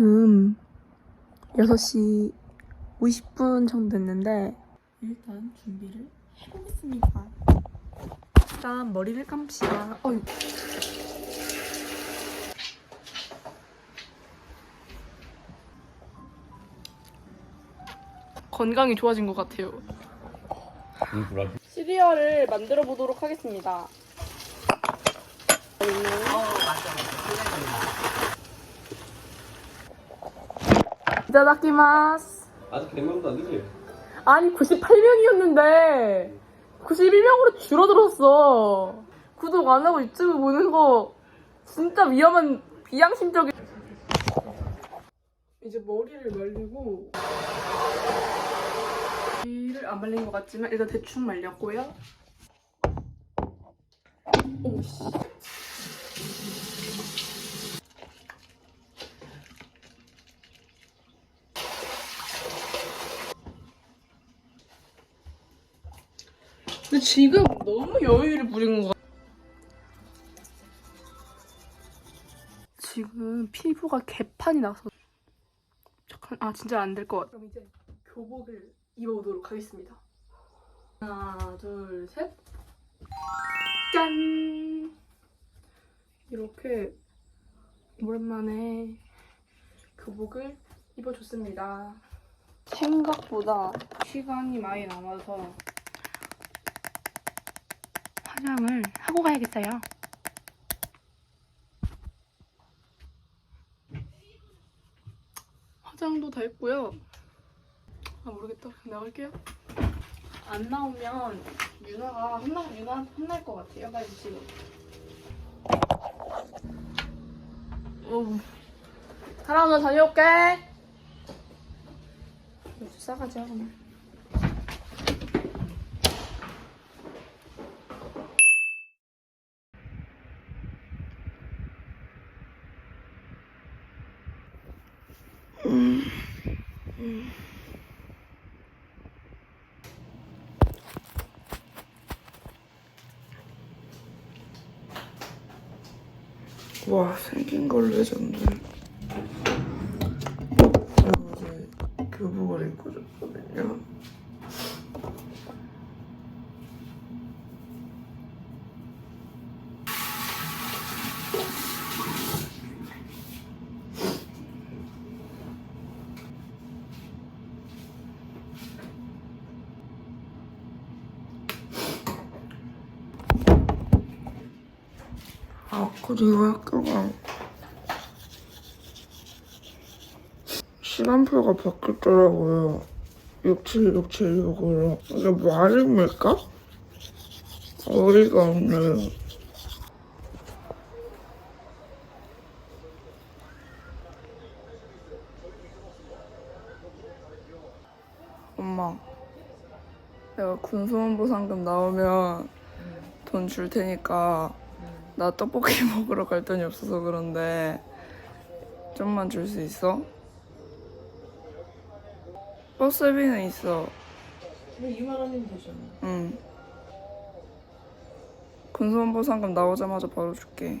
지금 6시 50분 정도 됐는데 일단 준비를 해보겠습니다. 일단 머리를 감읍시다. 어휴. 건강이 좋아진 것 같아요. 시리얼을 만들어 보도록 하겠습니다. 이타다키마스. 아직 100명도 안 되지? 아니 98명이었는데 91명으로 줄어들었어. 구독 안 하고 유튜브 보는 거 진짜 위험한 비양심적인. 이제 머리를 말리고 머리를 안 말린 것 같지만 일단 대충 말렸고요. 오씨. 근데 지금 너무 여유를 부린 것 같아. 지금 피부가 개판이 나서 잠깐 아 진짜 안 될 것 같아. 그럼 이제 교복을 입어보도록 하겠습니다. 하나 둘 셋. 짠. 이렇게 오랜만에 교복을 입어줬습니다. 생각보다 시간이 많이 남아서 화장을 하고 가야겠어요. 화장도 다 했고요. 아 모르겠다. 나갈게요. 안 나오면 유나가 혼나 유나 혼날 것 같아요. 빨리 지금. 어. 사람 나 다녀올게. 싸가지 하 구나. 와 생긴 걸 레전드 제가 어제 교복을 입고 줬거든요 아 그리고 학교가 시간표가 바뀌었더라고요. 67676으로. 이게 말입니까? 어이가 없네요. 엄마 내가 군수원보 상금 나오면 돈 줄 테니까 나 떡볶이 먹으러 갈 돈이 없어서 그런데 좀만 줄 수 있어? 버스비는 있어. 2만 원이면 되잖아. 응. 군수원보 상금 나오자마자 바로 줄게.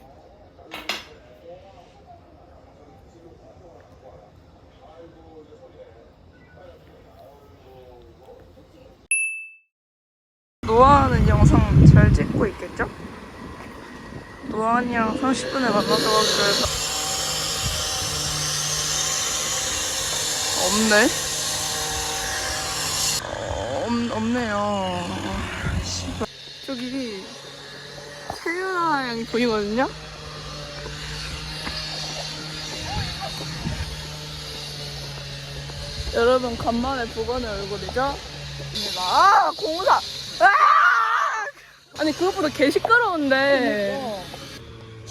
노아하는 영상 잘 찍고 있겠죠? 노안이랑 30분에 만나서 가기로 없네? 어, 없, 없네요 아, 씨발. 저기 세윤아 양이 보이거든요? 여러분 간만에 두 번의 얼굴이죠? 아 공사! 아! 아니 그것보다 개 시끄러운데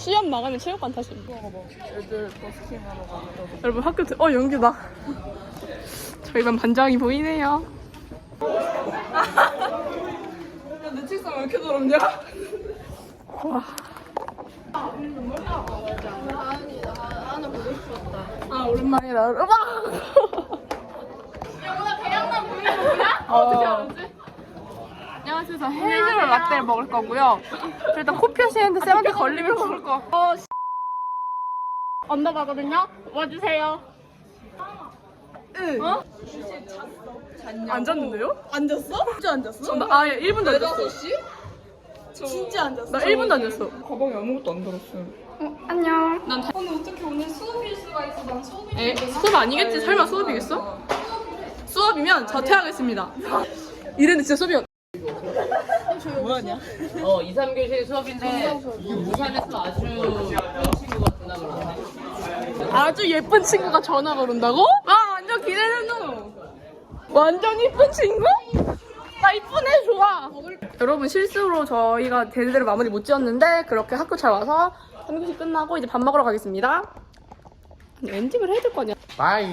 시험 나가면 체육관 타시 애들 버스킹 하러 가서 여러분 학교 들... 어 연기다. 저희 반 반장이 보이네요. 내 책상 왜 이렇게 더럽냐? 와. 아 오랜만이다 음악 어떻게 알았지? 안녕하세요. 저 헤이즐 라떼를 먹을 거고요. 저 일단 코피 하시는데 쌤한테 걸리면 먹을 거. 어, 씨. 언더바거든요. 와주세요. 응. 어? 안 잤는데요? 앉았어? 진짜 앉았어? 나 아예 1분도 안 잤어. 시 진짜 앉았어? 나 1분도 안 잤어. 가방에 아무것도 안 들었어. 어, 안녕. 난 다... 근데 어떻게 오늘 수업일 수가 있어? 난 수업이 에? 수업 아니겠지? 설마 수업이겠어? 수업이면 자퇴하겠습니다. 이랬는데 진짜. 뭐하냐? 어, 2, 3교시 수업인데 부산에서 아주 예쁜 친구가 전화 걸었네. 아주 예쁜 친구가 전화가 온다고? 아 완전 기대된다. 완전 이쁜 친구? 나 이쁘네 좋아. 여러분 실수로 저희가 제대로 마무리 못 지었는데 그렇게 학교 잘 와서 3교시 끝나고 이제 밥 먹으러 가겠습니다. 아니, 엔딩을 해야 될 거 아니야? 바이.